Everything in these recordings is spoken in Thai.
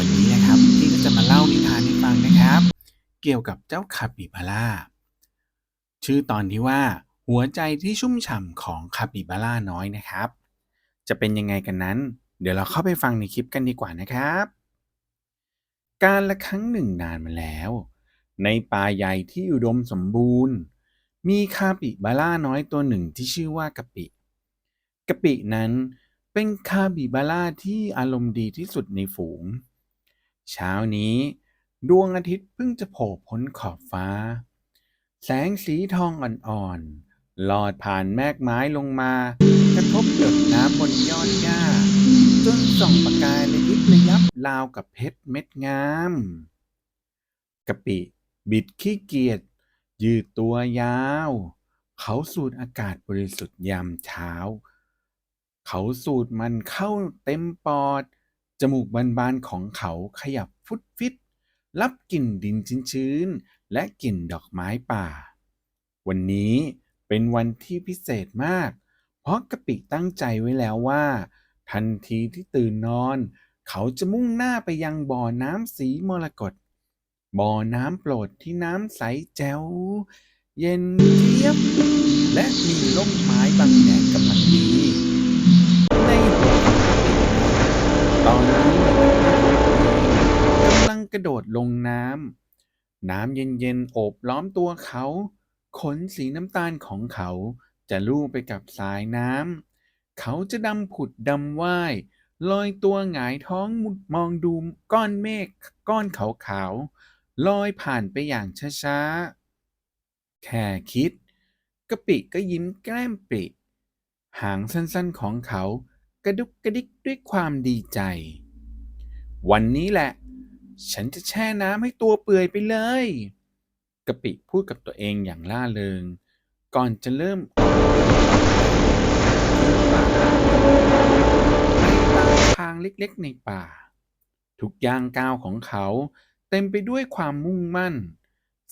วันนี้นะครับพี่ก็จะมาเล่านิทานให้ฟังนะครับ เกี่ยวกับเจ้าคาปิบาร่าชื่อตอนที่ว่า หัวใจที่ชุ่มฉ่ำของคาปิบาร่าน้อยนะครับ จะเป็นยังไงกันนั้น เดี๋ยวเราเข้าไปฟังในคลิปกันดีกว่านะครับ การละครั้งหนึ่งนานมาแล้ว ในป่าใหญ่ที่อุดมสมบูรณ์ มีคาปิบาร่าน้อยตัวหนึ่งที่ชื่อว่ากะปิกะปินั้นเป็นคาปิบาร่าที่อารมณ์ดีที่สุดในฝูง เช้านี้ ดวงอาทิตย์เพิ่งจะโผล่พ้นขอบฟ้า แสงสีทองอ่อนๆลอดผ่านแมกไม้ลงมากระทบหยดน้ำบนยอดหญ้าจนส่องประกายระยิบระยับราวกับเพชรเม็ดงามกะปิ บิดขี้เกียจยืดตัวยาว เขาสูดอากาศบริสุทธิ์ยามเช้า เขาสูดมันเข้าเต็มปอด จมูกบานๆของเขาขยับฟุดฟิตรับกลิ่นดินชื้นๆและกลิ่นดอกไม้ป่า วันนี้เป็นวันที่พิเศษมาก เพราะกะปิตั้งใจไว้แล้วว่า ทันทีที่ตื่นนอน เขาจะมุ่งหน้าไปยังบ่อน้ำสีมรกตบ่อน้ำโปรดที่น้ำใสแจ๋ว เย็นเจี๊ยบ และมีร่มไม้บังแดดกำ ตอนนี้กำลังกระโดดลงน้ำน้ำเย็นๆโอบล้อมตัวเขา ขนสีน้ำตาลของเขาจะลู่ไปกับสายน้ำเขาจะดำผุดดำว่ายลอยตัวหงายท้องมุดมองดูก้อนเมฆก้อนขาวๆลอยผ่านไปอย่างช้าๆ แค่คิดกะปิก็ยิ้มแกล้มปริหางสั้นๆของเขา ระดุกกระดิกด้วยความดีใจ วันนี้แหละ ฉันจะแช่น้ำให้ตัวเปื่อยไปเลย กะปิพูดกับตัวเองอย่างล่าเริง ก่อนจะเริ่มทางเล็กๆในป่า ทุกย่างก้าวของเขาเต็มไปด้วยความมุ่งมั่น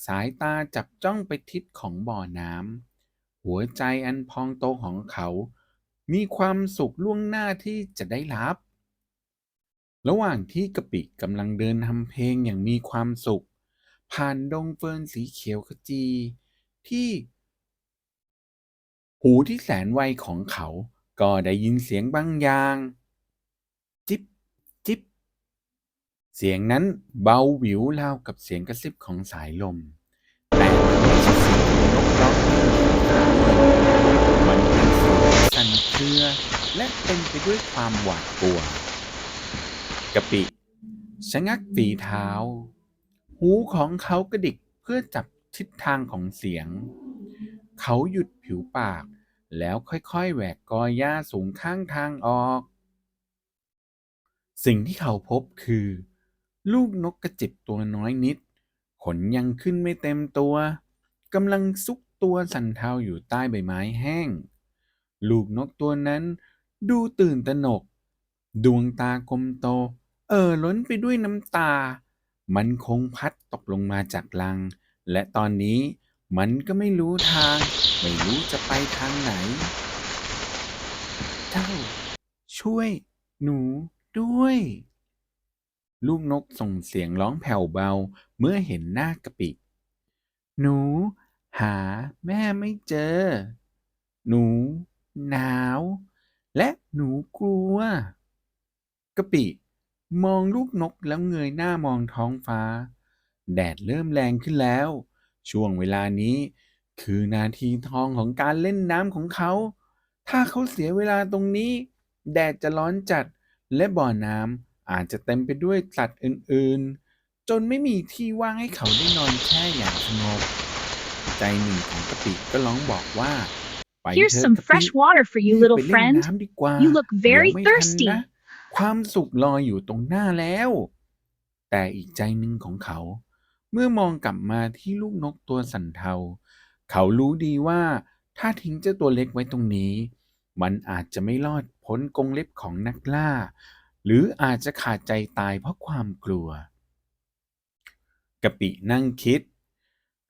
สายตาจับจ้องไปทิศของบ่อน้ำหัวใจอันพองโตของเขา มีความสุขล่วงหน้าที่จะได้รับ ระหว่างที่กะปิกำลังเดินทำเพลงอย่างมีความสุข ผ่านดงเฟิร์นสีเขียวขจี ที่ หูที่แสนไวของเขา ก็ได้ยินเสียงบางอย่าง จิบจิบเสียงนั้นเบาหวิวราวกับเสียงกระซิบของสายลม เต็มไปด้วยความหวาดกลัว กะปิ ชะงักฝีเท้า หูของเขากระดิกเพื่อจับทิศทางของเสียง เขาหยุดผิวปาก แล้วค่อยๆแหวกกอหญ้าสูงข้างทางออก สิ่งที่เขาพบคือ ลูกนกกระจิบตัวน้อยนิด ขนยังขึ้นไม่เต็มตัวกำลังซุกตัวสันเทาอยู่ใต้ใบไม้แห้ง ลูกนกตัวนั้น ดูตื่นตระหนก ดวงตากลมโต เอ่อล้นไปด้วยน้ำตา มันคงพัดตกลงมาจากลัง และตอนนี้มันก็ไม่รู้ทาง ไม่รู้จะไปทางไหน เจ้า ช่วย หนูด้วย ลูกนกส่งเสียงร้องแผ่วเบาเมื่อเห็นหน้ากะปิ หนู หาแม่ไม่เจอ หนู หนาว และหนูกลัวกะปิ มองลูกนกแล้วเงยหน้ามองท้องฟ้า แดดเริ่มแรงขึ้นแล้ว ช่วงเวลานี้ คือนาทีทองของการเล่นน้ำของเขา ถ้าเขาเสียเวลาตรงนี้ แดดจะร้อนจัดและบ่อน้ำอาจจะเต็มไปด้วยสัตว์อื่นๆ จนไม่มีที่ว่างให้เขาได้นอนแช่อย่างสงบใจหนึ่งของกะปิก็ร้องบอกว่า Here's เถอะ some กะปิ fresh water for you, รีบ little ไปเล่น friend. น้ำดีกว่า You look เดี๋ยว very ไม่ทัน thirsty. นะความสุขรออยู่ตรงหน้าแล้ว แต่อีกใจหนึ่งของเขา เมื่อมองกลับมาที่ลูกนกตัวสันเทา เขารู้ดีว่า ถ้าทิ้งเจ้าตัวเล็กไว้ตรงนี้ มันอาจจะไม่รอดพ้นกรงเล็บของนักล่า หรืออาจจะขาดใจตายเพราะความกลัวกะปินั่งคิด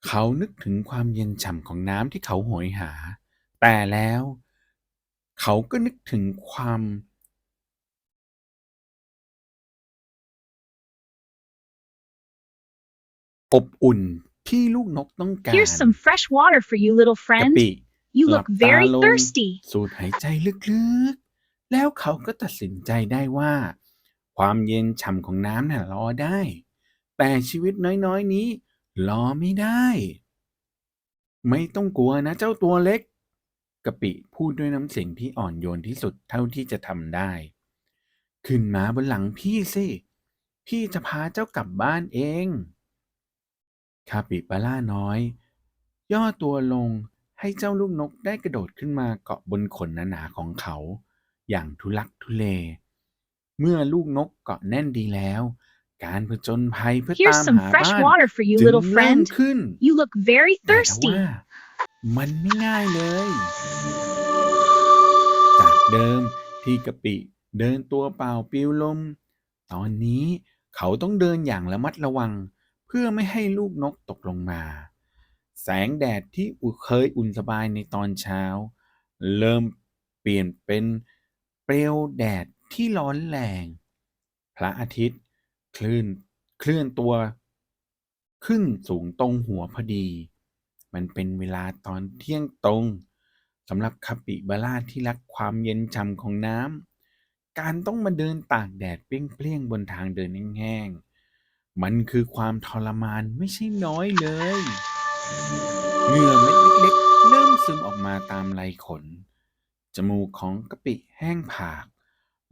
เขานึกถึงความเย็นฉ่ำของน้ำที่เขาโหยหา แต่แล้วเขาก็นึกถึงความอบอุ่นที่ลูกนกต้องการ Here's some fresh water for you, little กะ friend. ปิ You หลับ look ตา very ลง thirsty. สูดหายใจลึกๆ แล้วเขาก็ตัดสินใจได้ว่า ความเย็นฉ่ำของน้ำน่ะรอได้ แต่ชีวิตน้อยๆนี้รอไม่ได้ ไม่ต้องกลัวนะเจ้าตัวเล็ก กะปิพูดด้วยน้ำเสียงที่อ่อนโยนที่สุดเท่าที่จะทำได้ ขึ้นมาบนหลังพี่สิ พี่จะพาเจ้ากลับบ้านเอง คาปิบาร่าน้อย ย่อตัวลงให้เจ้าลูกนกได้กระโดดขึ้นมาเกาะบนขนหนาๆของเขา อย่างทุลักทุเล เมื่อลูกนกเกาะแน่นดีแล้ว การผจญภัยเพื่อ Here's ตาม some หา fresh บ้าน water for you, จึง little เริ่ม friend. ขึ้น You look very แต่ท thirsty. ว่า มันไม่ง่ายเลย จากเดิมที่กะปิเดินตัวเปล่าปลิวลม ตอนนี้เขาต้องเดินอย่างระมัดระวัง เพื่อไม่ให้ลูกนกตกลงมา แสงแดดที่อุเคยอุ่นสบายในตอนเช้า เริ่มเปลี่ยนเป็นเปลวแดดที่ร้อนแรง พระอาทิตย์คลื่นเคลื่อนตัว ขึ้นสูงตรงหัวพอดี มันเป็นเวลาตอนเที่ยงตรงสำหรับคาปิบาร่าที่รักความเย็นฉ่ำของน้ำการต้องมาเดินตากแดดเปรี้ยงๆบนทางเดินแห้งๆมันคือความทรมานไม่ใช่น้อยเลยเหงื่อเม็ดเล็กๆ เริ่มซึมออกมาตามไหลขน จมูกของกะปิแห้งผาก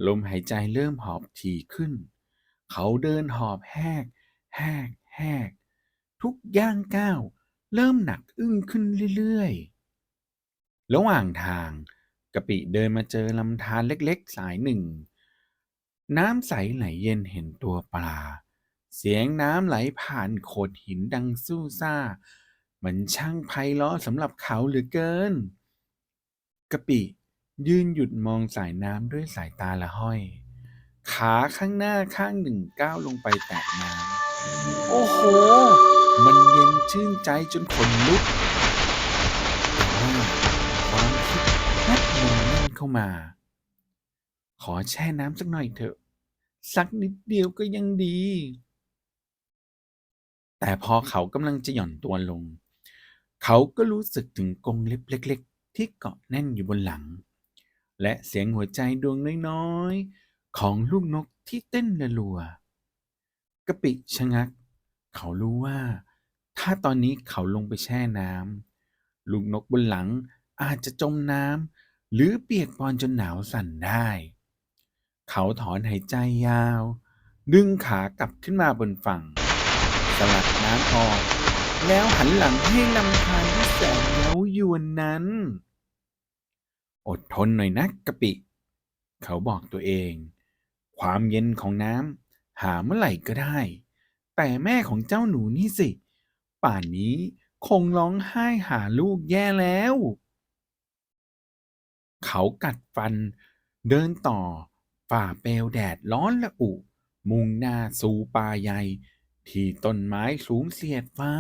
ลมหายใจเริ่มหอบถี่ขึ้น เขาเดินหอบแหกแหกแหกทุกย่างก้าว เริ่มหนักอึ้งขึ้นเรื่อยๆ ระหว่างทางกะปิเดินมาเจอลำธารเล็กๆ สายหนึ่ง น้ำใสไหลเย็นเห็นตัวปลา เสียงน้ำไหลผ่านโขดหินดังสู้ซ่ามันช่างไพเราะสำหรับเขาเหลือเกินกะปิยืนหยุดมองสายน้ำด้วยสายตาละห้อย ขาข้างหน้าข้างหนึ่งก้าวลงไปแตะน้ำ โอ้โห มันเย็นชื่นใจจนขนลุกความคิดแนบเนืองแน่นเข้ามา ขอแช่น้ำสักหน่อยเถอะ สักนิดเดียวก็ยังดี แต่พอเขากำลังจะหย่อนตัวลง เขาก็รู้สึกถึงกรงเล็บเล็ก ๆ ที่เกาะแน่นอยู่บนหลัง และเสียงหัวใจดวงน้อย ๆ ของลูกนกที่เต้นรัวๆกะปิชะงัก เขารู้ว่า ถ้าตอนนี้เขาลงไปแช่น้ำลูกนกบนหลังอาจจะจมน้ำหรือเปียกปอนจนหนาวสั่นได้ เขาถอนหายใจยาว ดึงขากลับขึ้นมาบนฝั่ง สลัดน้ำออก แล้วหันหลังให้ลำธารที่แสนเย้ายวนนั้น อดทนหน่อยนะกะปิ เขาบอกตัวเอง ความเย็นของน้ำหาเมื่อไหร่ก็ได้ แต่แม่ของเจ้าหนูนี่สิ ป่านนี้คงร้องไห้หาลูกแย่แล้ว เขากัดฟัน เดินต่อ ฝ่าเปลวแดดร้อนละอุ มุ่งหน้าสู่ป่าใหญ่ ที่ต้นไม้สูงเสียดฟ้า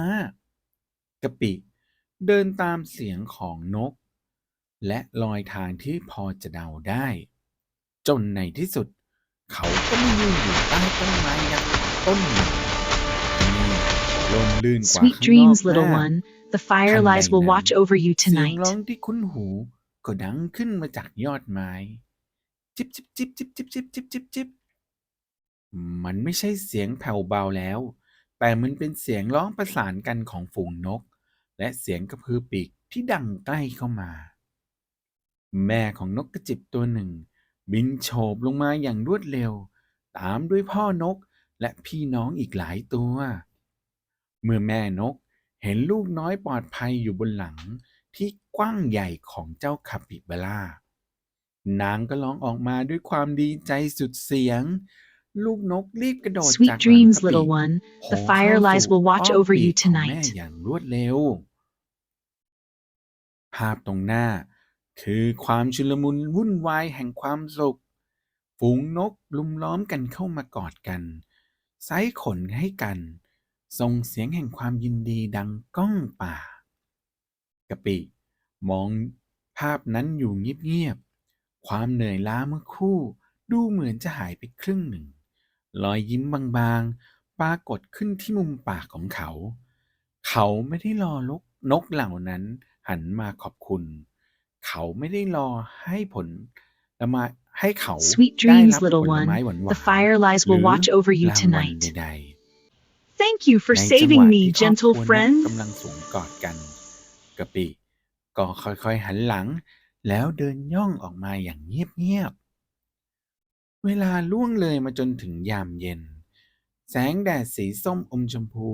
กะปิ เดินตามเสียงของนก และรอยทางที่พอจะเดาได้ จนในที่สุด เขาก็มายืนอยู่ใต้ต้นไม้ยักษ์ต้นหนึ่ง ลมลื่นกว่า Sweet ข้างนอก dreams, little มาก one. The firelights will watch over you เสียง tonight. ร้องที่คุ้นหูก็ดังขึ้นมาจากยอดไม้ จิบจิบจิบจิบจิบจิบจิบจิบจิบมันไม่ใช่เสียงแผ่วเบาแล้ว แต่มันเป็นเสียงร้องประสานกันของฝูงนก และเสียงกระพือปีกที่ดังใกล้เข้ามา แม่ของนกกระจิบตัวหนึ่ง บินโฉบลงมาอย่างรวดเร็ว ตามด้วยพ่อนกและพี่น้องอีกหลายตัว เมื่อแม่นกเห็นลูกน้อยปลอดภัยอยู่บนหลังที่กว้างใหญ่ของเจ้าคาปิบาร่านางก็ร้องออกมาด้วยความดีใจสุดเสียง ลูกนกรีบกระโดด Sweet จากหลัง dreams, กะปิ little one. โผ The ล่เข้า firelights สู่ will watch อ้อม over ปี you กของแม่ tonight. อย่างรวดเร็ว ภาพตรงหน้า คือความชุลมุนวุ่นวายแห่งความสุข ฝูงนกลุมล้อมกันเข้ามากอดกัน ไซขนให้กัน ส่งเสียงแห่งความยินดีดังก้องป่า กะปิมองภาพนั้นอยู่เงียบๆ ความเหนื่อยล้าเมื่อครู่ดูเหมือนจะหายไปครึ่งหนึ่ง รอยยิ้มบางๆ ปรากฏขึ้นที่มุมปากของเขา เขาไม่ได้รอลกนกเหล่านั้นหันมาขอบคุณ เขาไม่ได้รอให้ผลละไม้ให้เขา Sweet ได้ dreams, รับ little ผล one. ไม้หวานๆ The firelights หรื will อ watch over you รางวัล tonight. ใด Thank you ๆ for ในจังห saving วะ me, ที่ครอบครั gentle วนก friend. กำลังสวมกอดกันกะปิก็ค่อยๆหันหลัง แล้วเดินย่องออกมาอย่างเงียบๆ เวลาล่วงเลยมาจนถึงยามเย็น แสงแดดสีส้มอมชมพู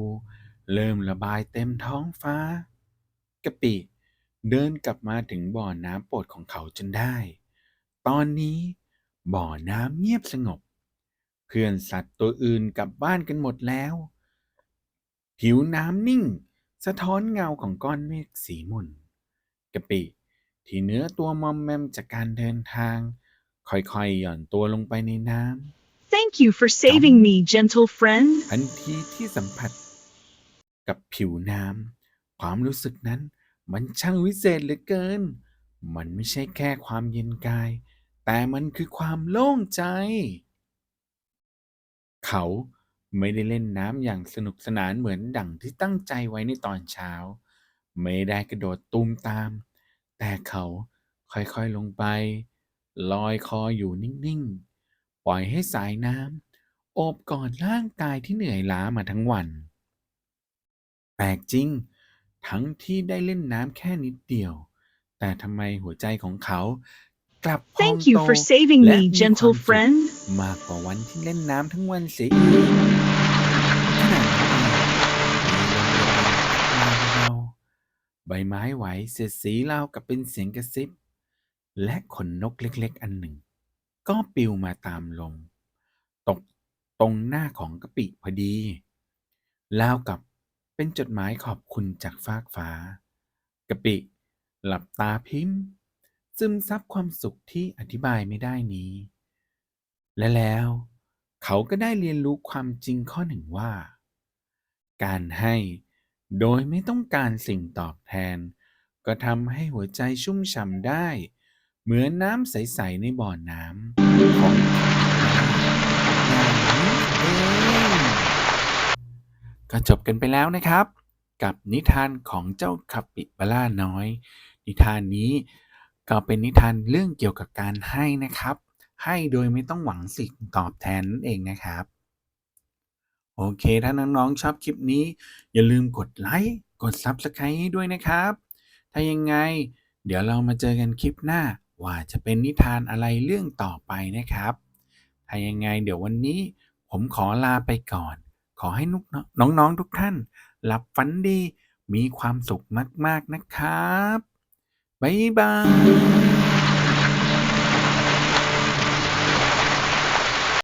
เริ่มระบายเต็มท้องฟ้ากะปิเดินกลับมาถึงบ่อน้ำโปรดของเขาจนได้ ตอนนี้บ่อน้ำเงียบสงบ เพื่อนสัตว์ตัวอื่นกลับบ้านกันหมดแล้ว ผิวน้ำนิ่ง สะท้อนเงาของก้อนเมฆสีหมุนกะปิที่เนื้อตัวมอมแมมจากการเดินทาง ค่อยๆหย่อนตัวลงไปในน้ Thank you for saving me, gentle friend. ำทันทีที่สัมผัส กับผิวน้ำความรู้สึกนั้นมันช่างวิเศษเหลือเกิน มันไม่ใช่แค่ความเย็นกาย แต่มันคือความโล่งใจ เขา ไม่ได้เล่นน้ำอย่างสนุกสนานเหมือนดั่งที่ตั้งใจไว้ในตอนเช้า ไม่ได้กระโดดตูมตาม แต่เขาค่อยๆลงไป ลอยคออยู่นิ่งๆ ปล่อยให้สายน้ำโอบกอดร่างกายที่เหนื่อยล้ามาทั้งวัน แปลกจริง ทั้งที่ได้เล่นน้ำแค่นิดเดียว แต่ทำไมหัวใจของเขากลับพอง Thank you โต for saving และ me, มีความ gentle สุข friend. มากกว่าวันที่เล่นน้ำทั้งวันเสียอีก ขณะเบาใบไม้ไหวเสียดสีราวกับเป็นเสียงกระซิบ และขนนกเล็กๆ อันหนึ่ง ก็ปลิวมาตามลม ตกตรงหน้าของกะปิพอดีราวกับเป็นจดหมายขอบคุณจากฟากฟ้ากะปิ หลับตาพิมซึมซับความสุขที่อธิบายไม่ได้นี้ และแล้ว เขาก็ได้เรียนรู้ความจริงข้อหนึ่งว่า การให้ โดยไม่ต้องการสิ่งตอบแทน ก็ทำให้หัวใจชุ่มฉ่ำได้ เหมือนน้ำใส ๆ ในบ่อน้ำของอย่างนี้เองก็จบกันไปแล้วนะครับ กับนิทานของเจ้าคาปิบาร่าน้อย นิทานนี้ก็เป็นนิทานเรื่องเกี่ยวกับการให้นะครับ ให้โดยไม่ต้องหวังสิ่งตอบแทนนั่นเองนะครับ โอเค ถ้าน้องๆชอบคลิปนี้ อย่าลืมกดไลค์กด Subscribe ให้ด้วยนะครับ ถ้ายังไง เดี๋ยวเรามาเจอกันคลิปหน้า ว่าจะเป็นนิทานอะไรเรื่องต่อไปนะครับ ถ้ายังไงเดี๋ยววันนี้ผมขอลาไปก่อน ขอให้นุกน้องๆทุกท่าน หลับฝันดีมีความสุขมาก ๆนะครับ บ๊ายบาย